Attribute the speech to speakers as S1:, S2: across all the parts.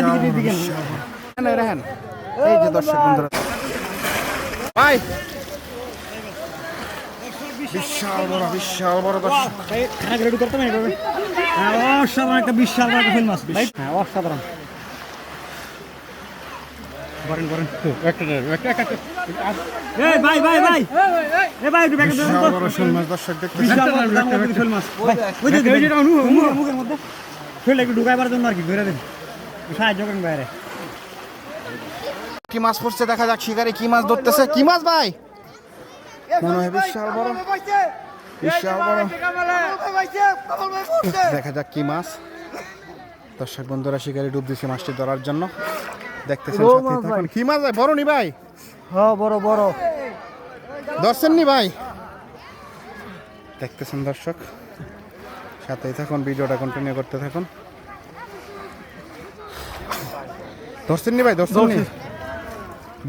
S1: এখানে রাখেন। এই যে দর্শক বন্ধুরা। ভাই। বিশাল বড় বিশাল বড় দর্শক।
S2: অসাধারণ একটা বিশাল বড় একটা ফেমাস হ্যাঁ অসাধারণ। করেন করেন। এই ভাই ভাই ভাই। এ ভাই একটু ব্যাগে
S1: বিশাল বড় শোল মাছ দর্শক দেখতে
S2: বিশাল বড় একটা ফেমাস ওই যে ওই যেটা মুখের মুখের মধ্যে। শরীরে একটু ঢুকাইবার জন্য আর কি ঘুরে দেন। সাহায্য করেন বাইরে।
S1: কি মাছ পড়ছে? দেখা যাক শিকারে কি মাছ ধরতেছে। কি মাছ ভাই? মনে হয় বিশাল বড়। বিশাল বড়। দেখা যাক কি মাছ। দর্শক বন্ধুরা শিকারে ডুব দিছে মাছটি ধরার জন্য। দেখতেছেন কি মাছ ভাই? বড় নি ভাই?
S2: হ্যাঁ বড় বড়।
S1: ধরছেন নি ভাই? দেখতেছেন দর্শক। সাথেই থাকুন ভিডিওটা কন্টিনিউ করতে থাকুন। ধরছেন নি ভাই ধরছেন নি?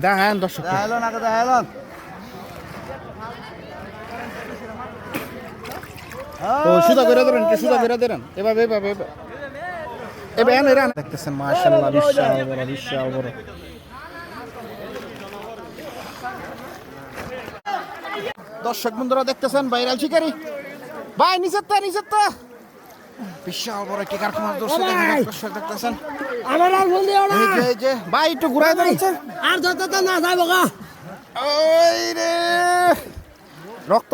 S1: দেখেন দর্শক।
S2: হ্যালো না কথা হ্যালো
S1: ও সুদা করে ধরেন একটু সুদা করে ধরেন। এভাবে এভাবে এভাবে। এনে রান দেখতেছেন মাশাআল্লাহ বিশাল বড় বিশাল বড়। দর্শক বন্ধুরা দেখতেছেন ভাইরাল শিকারি। ভাই নিচের তা নিচের তা বিশাল বড় একটি কারখানা দর্শক দর্শক দেখতেছেন।
S2: আমার আর বল দিও
S1: এই যে এই যে ভাই একটু ঘুরাই ধরেছে
S2: আর যত তো না যাইব গা।
S1: ওই রে। রক্ত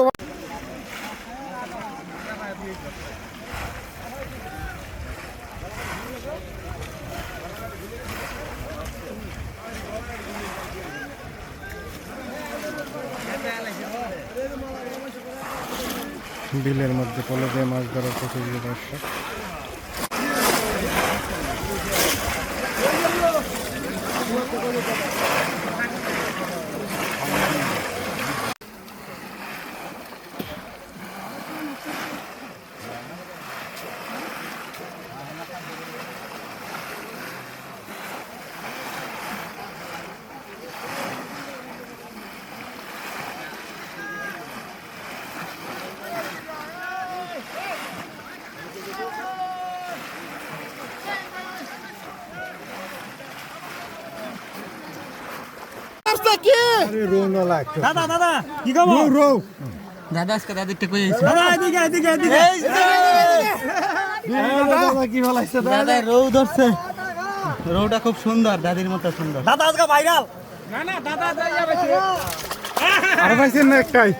S1: বিলের মধ্যে পলে দিয়ে মাছ ধরার প্রতিযোগিতা দর্শক কি?
S2: দাদা দাদা কি খবর? দাদা আজকে দাদিরটা কই যাইছে। দাদা এদিকে এদিকে এদিকে।
S1: কি ভালাইছে
S2: দাদা? রৌ ধরছে। রৌটা খুব সুন্দর দাদির মতো সুন্দর। দাদা আজকে ভাইরাল
S1: আর পাইছেন না একটাই?